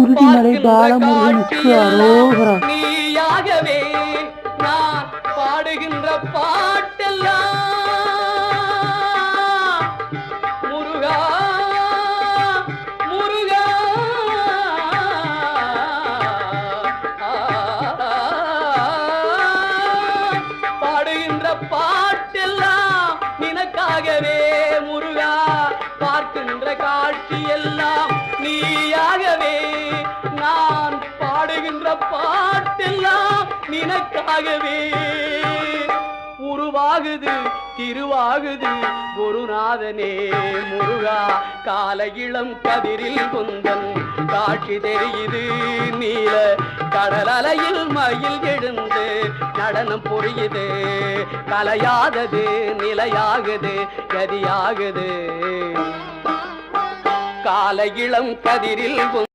குருதிமலை பாலமுருகனுக்கு அரோகரா. நீயாகவே நான் பாடுகின்ற பாட்டெல்லாம். முருகா முருகா. பாடுகின்ற பாட்டெல்லாம் நினக்காகவே முருகா. பார்க்கின்ற காட்சியெல்லாம் நீயாகவே பாட்டெல்லாம் நினக்காகவே. உருவாகுது திருவாகுது குருநாதனே முருகா கால இளம் கதிரில் குந்தன். காட்சி தெரியுது நீல கடல் அலையில் மயில் எழுந்து நடனம் புரியுது. கலையாதது நிலையாகுது கதியாகுது. கால இளம் கதிரில் குந்தன்